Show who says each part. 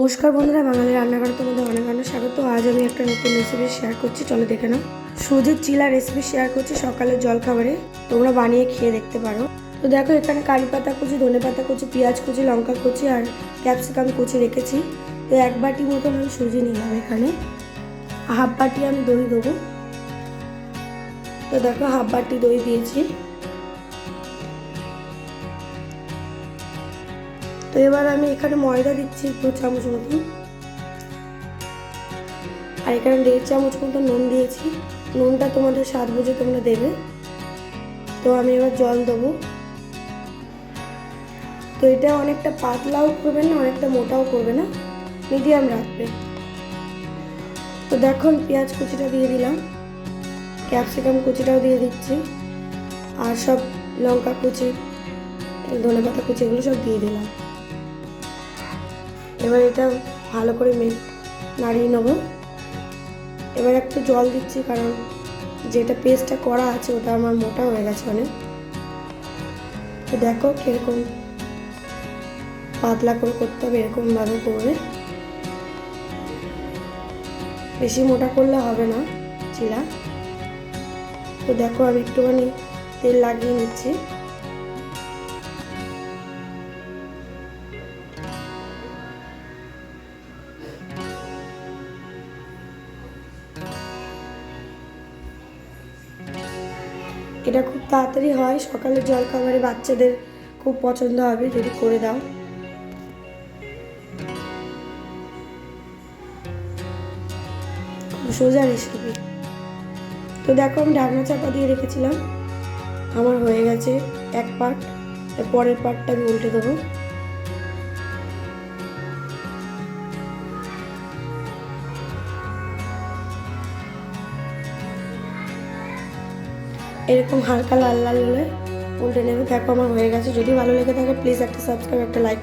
Speaker 1: নমস্কার বন্ধুরা, বাঙালি রান্নাঘরে তোমাদের অনেক অনেক স্বাগত। আজ আমি একটা নতুন রেসিপি শেয়ার করছি, চলো দেখে নাও। সুজির চিলা রেসিপি শেয়ার করছি সকালের জলখাবারে, তোমরা বানিয়ে খেয়ে দেখতে পারো। তো দেখো, এখানে কারি পাতা কুচি, ধনে পাতা কুচি, পেঁয়াজ কুচি, লঙ্কা কুচি আর ক্যাপসিকাম কুচি রেখেছি। তো এক বাটি মতন আমি সুজি নিলাম এখানে। হাফ বাটি আমি দই দেবো। তো দেখো, হাফ বাটি দই দিয়েছি। তো এবার আমি এখানে ময়দা দিচ্ছি দু চামচ মতন। আর এখানে দেড় চামচ মতো নুন দিয়েছি। নুনটা তোমাদের স্বাদ বুঝে তোমরা দেবে। তো আমি এবার জল দেবো। তো এটা অনেকটা পাতলাও করবে না, অনেকটা মোটাও করবে না। মিডিয়াম রাখবে। তো দেখো আমি পেঁয়াজ কুচিটা দিয়ে দিলাম। ক্যাপসিকাম কুচিটাও দিয়ে দিচ্ছি। আর সব লঙ্কা কুচি ধনে পাতা কুচি, এগুলো সব দিয়ে দিলাম। এবার এটা ভালো করে মে নাড়িয়ে নেব। এবার একটু জল দিচ্ছি কারণ যেটা পেস্টটা করা আছে ওটা আমার মোটা হয়ে গেছে অনেক। তো দেখো কীরকম পাতলা করে করতে হবে, এরকমভাবে করবে। বেশি মোটা করলে হবে না চিলা তো দেখো আমি একটুখানি তেল লাগিয়ে নিচ্ছি। এটা খুব তাড়াতাড়ি হয়। সকালে জলখাবারে বাচ্চাদের খুব পছন্দ হবে, যদি করে দাও। সোজা রেসিপি তো দেখো আমি ঢাকনা চাপা দিয়ে রেখেছিলাম। আমার হয়ে গেছে এক পার্ট পরের পার্টটা আমি উল্টে দেবো। এরকম হালকা লাল লাল হলে উল্টে নেবে। দেখো আমার হয়ে গেছে। যদি ভালো লেগে থাকে প্লিজ একটা সাবস্ক্রাইব একটা লাইক